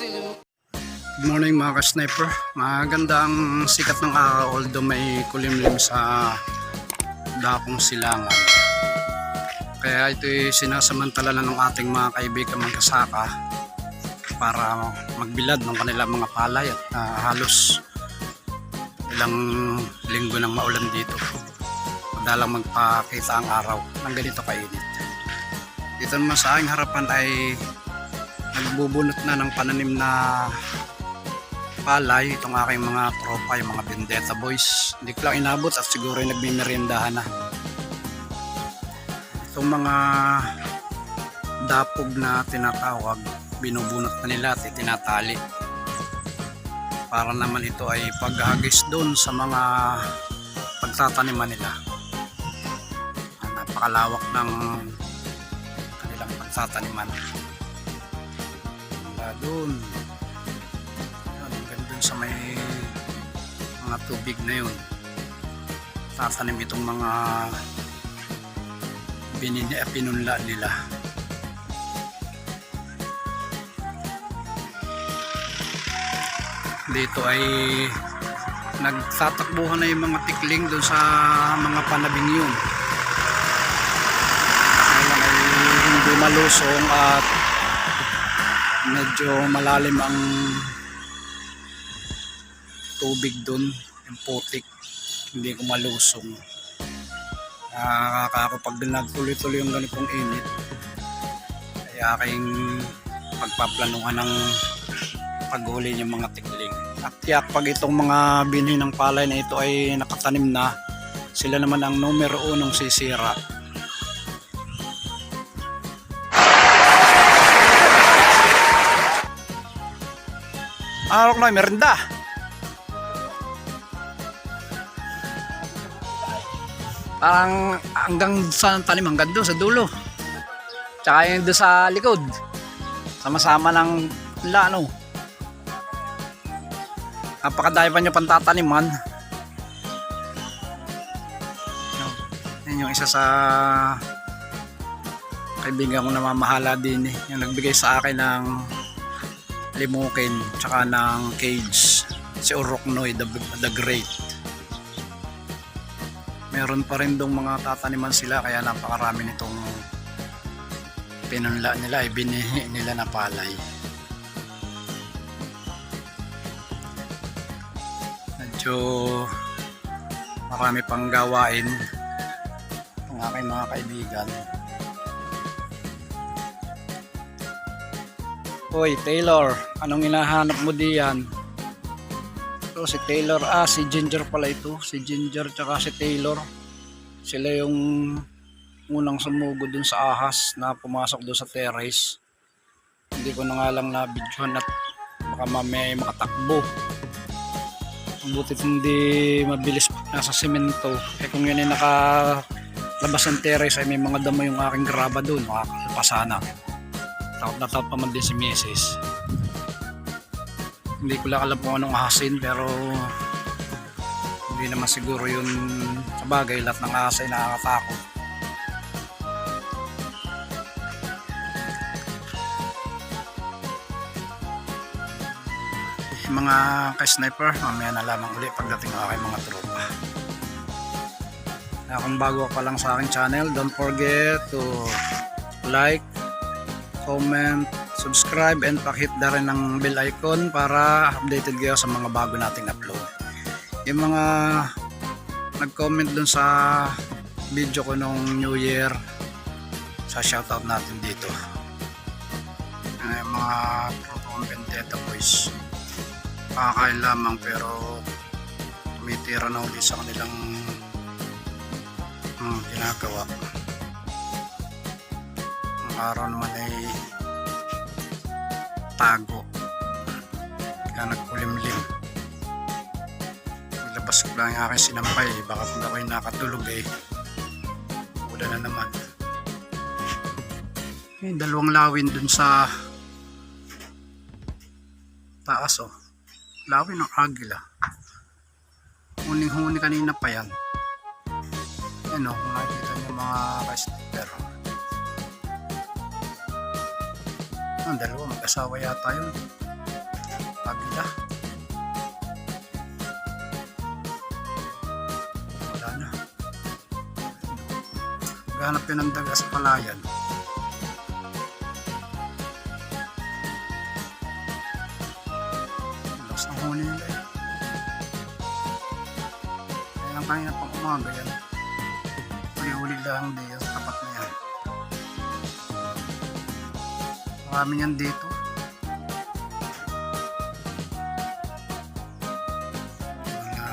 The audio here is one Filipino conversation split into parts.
Good morning mga ka-sniper. Maganda ang sikat ng araw although may kulimlim sa dakong silangan. Kaya ito ay sinasamantala na ng ating mga kaibigan magkasaka para magbilad ng kanilang mga palay at ah, halos ilang linggo nang maulan dito. Madalang magpakita ang araw ng ganito kainit. Dito naman sa aking harapan ay nagbubunot na ng pananim na palay itong aking mga tropa, yung mga Vendetta boys. Hindi ko lang inabot at siguro ay nagmimeriendahan na. Itong mga dapog na tinatawag, binubunot na nila at itinatali. Para naman ito ay paghagis doon sa mga pagtataniman nila. Napakalawak ng kanilang pagtataniman. Mula doon hanggang dun sa may mga tubig na yun. Tatanim itong mga binini, eh, pinunla nila. Dito ay nagtatakbuhan na yung mga tikling doon sa mga panabing yun. Kaya lang ay hindi malusong at medyo malalim ang tubig doon yung putik. Hindi ko malusong. Nakaka pag nagtuloy-tuloy yung ganitong init. Kaya aking pagpaplanuhan ng paghuli yung mga tikling. At tiyak pag itong mga binhi ng palay na ito ay nakatanim na sila naman ang numero unong sisira Araw na, merenda. Parang hanggang sa tanim, hanggang doon sa dulo. Tsaka yung doon sa likod. Sama-sama ng lano. Napakadami pa nyo pantataniman. Yan yung isa sa kaibigan ko na mamahala din eh. Yung nagbigay sa akin ng limukin tsaka ng cage si Urok Noy the, the Great. Meron pa rin dong mga tataniman sila kaya napakarami nitong pinunla nila ay binihi nila na palay. Medyo marami pang gawain ang aking mga kaibigan Hoy, Taylor, anong hinahanap mo diyan? Ito si Taylor, ah si Ginger pala ito, si Ginger tsaka si Taylor. Sila yung unang sumugod dun sa ahas na pumasok dun sa terrace. Hindi ko na nga lang na-videohan at baka mamaya ay makatakbo. Ang butit hindi mabilis nasa semento. Eh kung yun ay nakalabas ng terrace ay may mga damo yung aking graba dun, makakalpasana. Takot na takot pa man din si Mrs. Hindi ko lang alam kung anong ahasin pero hindi naman siguro yun sa bagay lahat ng ay nakakatakot. mga ka-sniper, mamaya na lamang uli pagdating ng aking mga tropa. Kung bago pa lang sa aking channel, don't forget to like, comment, subscribe, and pakihit na rin ng bell icon para updated kayo sa mga bago nating upload. Yung mga nag-comment dun sa video ko nung New Year, sa shoutout natin dito. Yung mga Vendetta boys. Pakakain lamang pero tumitira na ulit sa kanilang hmm, ginagawa araw naman ay tago. Kaya nagkulimlim. Nilabas ko lang yung aking sinampay. Baka kung ako'y nakatulog eh wala na naman. May dalawang lawin dun sa taas oh. Lawin ng agila huning huni kanina pa yan. Oh kung nakikita niyo mga ka-sniper ang dalawa mag-asawa yata yun. Kabila wala na. Maghanap yun ng dagas palayan. Lakas ng huli nila eh. Kaya ang kanina pang umaga yan. Huli-huli lang din yung Marami yan dito. Mga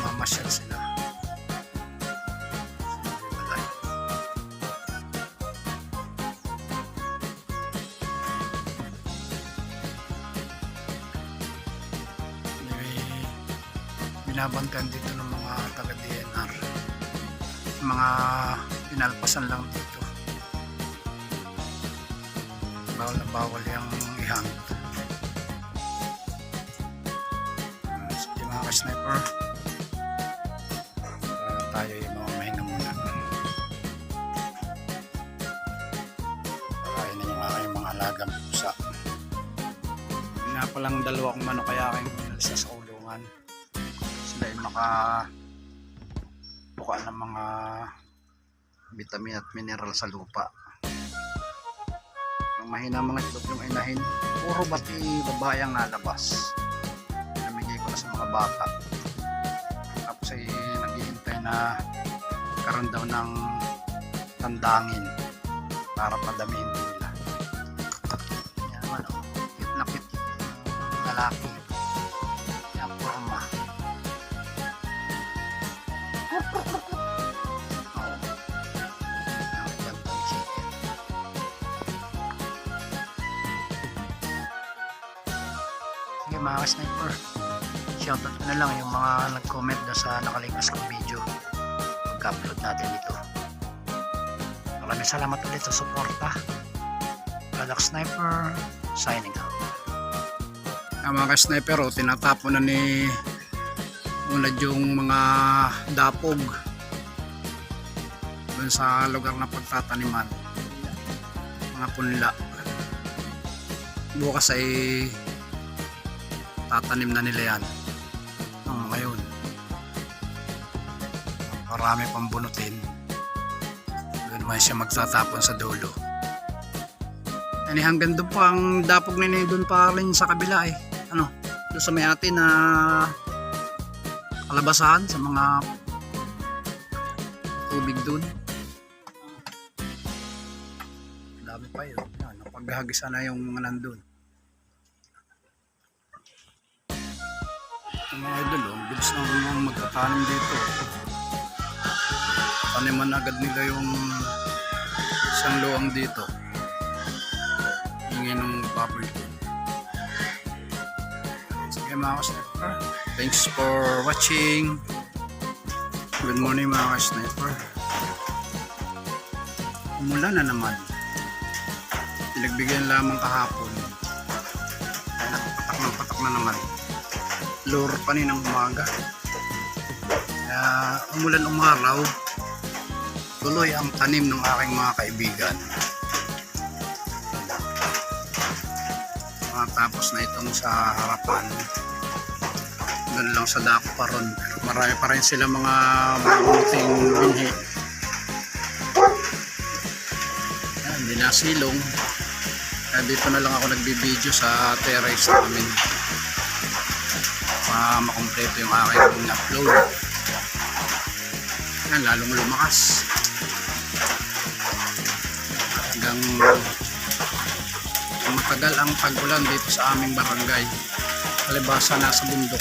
mamasyal sila. Binabantayan dito ng mga taga DNR. Mga pinalpasan lang dito. Bawal na bawal yung ihunt. Uh, sige mga ka-sniper. Uh, tayo yung mamamahinga muna. Pakain na yung aking mga alagang pusa. Yun nga palang dalawa kong manok kaya aking sa kulungan. Sila ay maka buka ng mga vitamin at mineral sa lupa. Ang mahina mga itlog yung inahin, puro bati babae ang nalabas. Namigay ko na sa mga bata. Tapos ay naghihintay na karoon daw ng tandangin para padamihin nila. Yan naman o, cute na cute lalaki. Ka-sniper, shoutout ko na lang yung mga nag-comment na sa nakalipas kong video pagka-upload natin ito. Maraming salamat ulit sa suporta. Product Sniper, signing out. Ang mga ka-sniper, oh, tinatapon na ni unad yung mga dapog dun sa lugar na pagtataniman mga punla bukas ay tatanim na nila yan. Oh, ngayon. Marami pang bunutin. Doon naman siya magtatapon sa dulo. Ani hanggang doon pa ang dapog na doon pa rin sa kabila eh. Ano doon sa may atin na kalabasan sa mga tubig doon. Dami pa yun yan, napaghagisa na yung mga nandun mga idol, oh, bilis na mga magtatanim dito. Taniman agad nila yung isang luwang dito. Hingin ng tea. Sige mga ka-sniper. Thanks for watching. Good morning mga ka-sniper. Umulan na naman. Pinagbigyan lamang kahapon. Nakapatak ng patak na naman lure pa rin ng umaga. Kaya umulan umaraw, tuloy ang tanim ng aking mga kaibigan. Matapos na itong sa harapan, doon lang sa dako pa ron. Marami pa rin sila mga mabuting binhi. Yan, hindi na silong. Kaya dito na lang ako nagbibideo sa terrace namin para makompleto yung aking upload. Yan lalong lumakas. Hanggang matagal ang pagulan dito sa aming barangay. Kalibasa nasa bundok.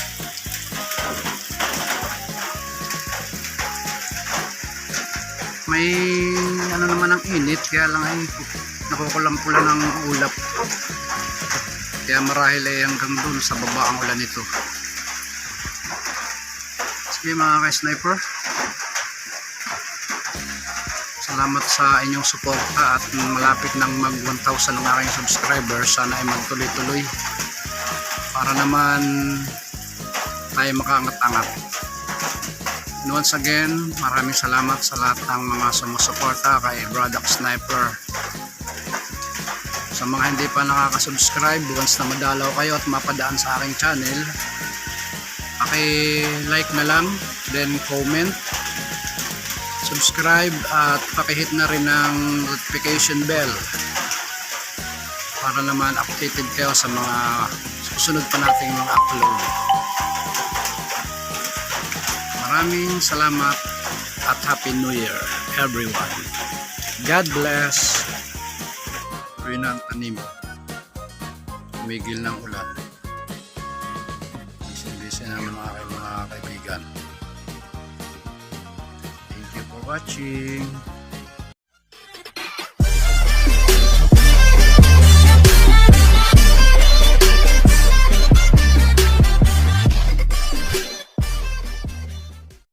May ano naman ang init kaya lang ay nakukulampulan ng ulap. Kaya marahil ay hanggang dun sa baba ang ulan nito Sige mga ka-sniper. Salamat sa inyong suporta at malapit ng mag 1,000 ng aking subscribers. Sana ay magtuloy-tuloy para naman tayo makaangat-angat. Once again, maraming salamat sa lahat ng mga sumusuporta kay Product Sniper. Sa mga hindi pa nakaka-subscribe, once na madalaw kayo at mapadaan sa aking channel, paki-like na lang, then comment. subscribe at pakihit na rin ng notification bell para naman updated kayo sa mga susunod pa nating mga upload. Maraming salamat at Happy New Year everyone. God bless. Tuloy na ang tanim. Tumigil ng ulan. Naman ang aking mga kaibigan. Thank you for watching.